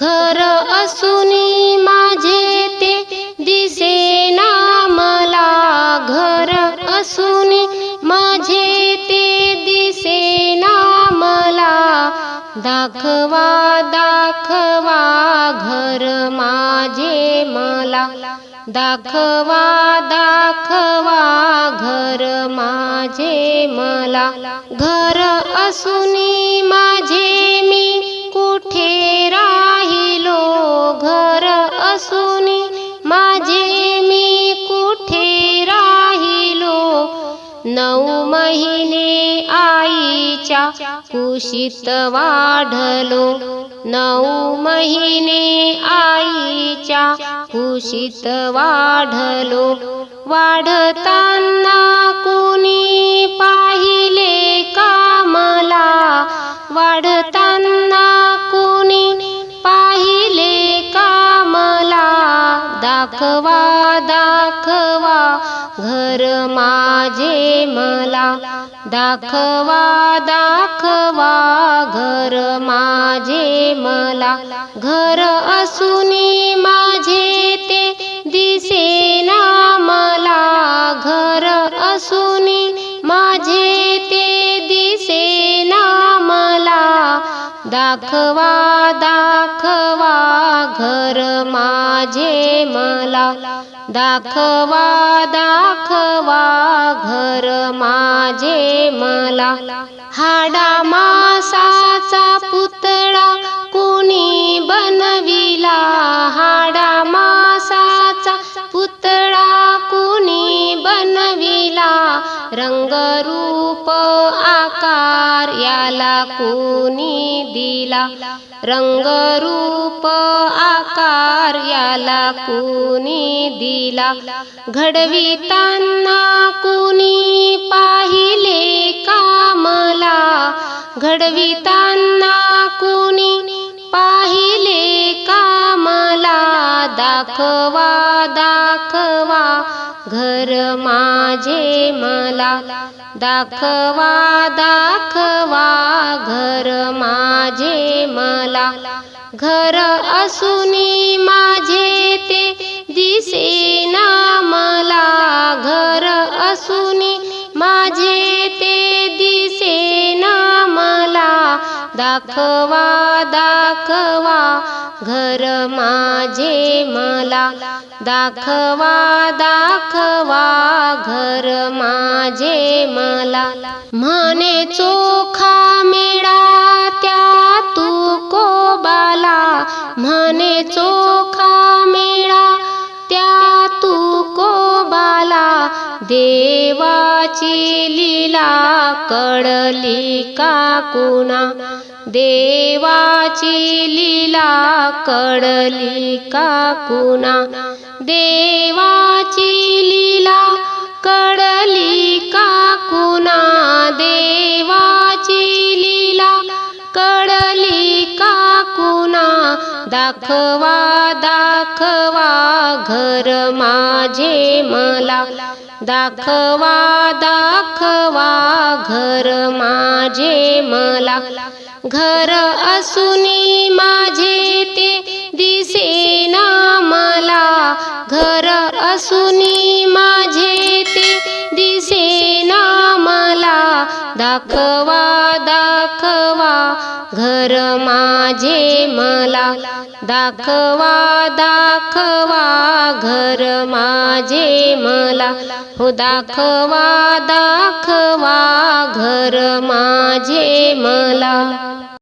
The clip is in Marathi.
घर असूनी माझे ते दिसेना मला घर असुनी माझे ते दिसेना मला दाखवा दाखवा घर माझे मला. दाखवा दाखवा घर माझे मला. घर असूनी माझे मी कुठे राहिलो असूनी माझे मी कुठे राहिलो? नऊ महिने आईच्या कुशीत वाढलो. नऊ महिने आईच्या कुशीत वाढलो. वाढताना कुणी पाहि दाखवा दाखवा घर माझे मला. दाखवा दाखवा घर माझे मला. घर असूनी दाखवा दाखवा घर माझे मला. दाखवा दाखवा घर माझे मला. हाडा मासाचा पुतळा कुणी बनविला? हाडा मासाचा पुतळा कुणी बनविला? रंगरू रूप आकार याला कुणी दिला? रंगरूप आकार याला कुणी दिला? घडविताना कुणी पाहिले का मला घडविताना कुणी पाहिले का मला दाखवा दाखवा घर माझे मा दाखवा दाखवा घर माझे मला. घर असुनी माझे ते दिसेना मला. घर असुनी माझे दाखवा दाखवा घर माझे मला. दाखवा दाखवा घर माझे मला. म्हणे चोखा देवाची लीला कळली का कुणा? देवाची लीला कळली का कुणा? देवाची लीला कळली का कुणा? देवाची लीला कळली का कुणा? दाखवा दाखवा घर माझे मला. दाखवा दाखवा घर माझे मला. घर असूनी माझे ते दिसेना मला. घर असूनी माझे ते दिसेना मला. दाखवा दाखवा घर माझे मला दाखवा दाखवा. घर माझे मला हो दाखवा दाखवा. घर माझे मला.